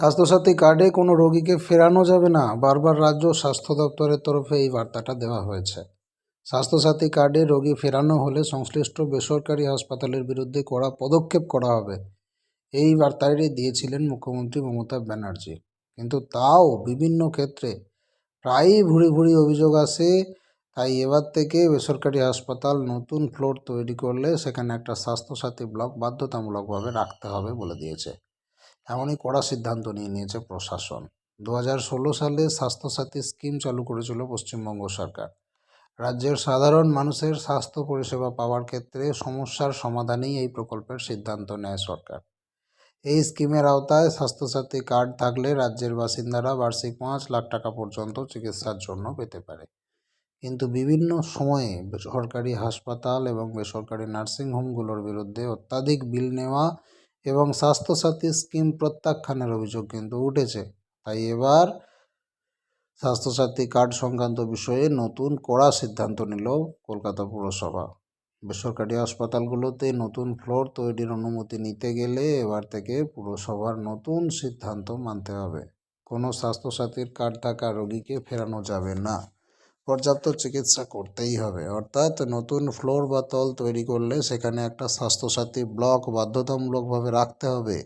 স্বাস্থ্যসাথী কার্ডে কোনো রোগীকে ফেরানো যাবে না, বারবার রাজ্য স্বাস্থ্য দপ্তরের তরফে এই বার্তাটা দেওয়া হয়েছে। স্বাস্থ্যসাথী কার্ডে রোগী ফেরানো হলে সংশ্লিষ্ট বেসরকারি হাসপাতালের বিরুদ্ধে কড়া পদক্ষেপ করা হবে। এই বার্তাটি দিয়েছিলেন মুখ্যমন্ত্রী মমতা ব্যানার্জি। কিন্তু তাও বিভিন্ন ক্ষেত্রে প্রায়ই ভুড়ি ভুড়ি অভিযোগ আসে। তাই এবার থেকে বেসরকারি হাসপাতাল নতুন ফ্লোর তৈরি করলে সেখানে একটা স্বাস্থ্যসাথী ব্লক বাধ্যতামূলকভাবে রাখতে হবে বলে দিয়েছে। এমনই কড়া সিদ্ধান্ত নিয়ে নিয়েছে প্রশাসন। দু হাজার ষোলো সালে স্বাস্থ্যসাথী স্কিম চালু করেছিল পশ্চিমবঙ্গ সরকার। রাজ্যের সাধারণ মানুষের স্বাস্থ্য পরিষেবা পাওয়ার ক্ষেত্রে সমস্যার সমাধানেই এই প্রকল্পের সিদ্ধান্ত নেয় সরকার। এই স্কিমের আওতায় স্বাস্থ্যসাথী কার্ড থাকলে রাজ্যের বাসিন্দারা বার্ষিক পাঁচ লাখ টাকা পর্যন্ত চিকিৎসার জন্য পেতে পারে। কিন্তু বিভিন্ন সময়ে বেসরকারি হাসপাতাল এবং বেসরকারি নার্সিংহোমগুলোর বিরুদ্ধে অত্যাধিক বিল নেওয়া এবং স্বাস্থ্যসাথী স্কিম প্রত্যাখ্যানের অভিযোগ কিন্তু উঠেছে। তাই এবার স্বাস্থ্যসাথী কার্ড সংক্রান্ত বিষয়ে নতুন কড়া সিদ্ধান্ত নিল কলকাতা পুরসভা। বেসরকারি হাসপাতালগুলোতে নতুন ফ্লোর তৈরির অনুমতি নিতে গেলে এবার থেকে পুরসভার নতুন সিদ্ধান্ত মানতে হবে। কোনো স্বাস্থ্যসাথীর কার্ড থাকা রোগীকে ফেরানো যাবে না। পর্যাপ্ত চিকিৎসা করতেই হবে। অর্থাৎ নতুন ফ্লোর বা তল তৈরি করলে সেখানে একটা স্বাস্থ্যসাথী ব্লক বাধ্যতামূলকভাবে রাখতে হবে।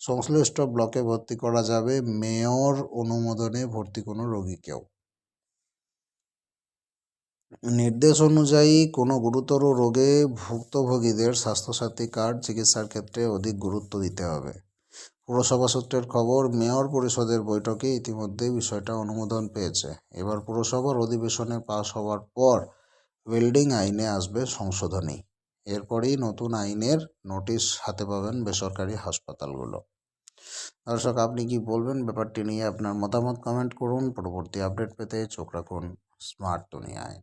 সংশ্লিষ্ট ব্লকে ভর্তি করা যাবে মেয়র অনুমোদনে ভর্তি কোনো রোগীকেও নির্দেশ অনুযায়ী কোনো গুরুতর রোগে ভুক্তভোগীদের স্বাস্থ্যসাথী কার্ড চিকিৎসার ক্ষেত্রে অধিক গুরুত্ব দিতে হবে। পুরসভা সূত্রের খবর, মেয়র পরিষদের বৈঠকে ইতিমধ্যে বিষয়টা অনুমোদন পেয়েছে। এবার পুরসভার অধিবেশনে পাশ হওয়ার পর বিল্ডিং আইনে আসবে সংশোধনী। এরপরেই নতুন আইনের নোটিশ হাতে পাবেন বেসরকারি হাসপাতালগুলো। দর্শক, আপনি কি বলবেন? ব্যাপারটি নিয়ে আপনার মতামত কমেন্ট করুন। পরবর্তী আপডেট পেতে চোখ রাখুন স্মার্ট দুনিয়ায়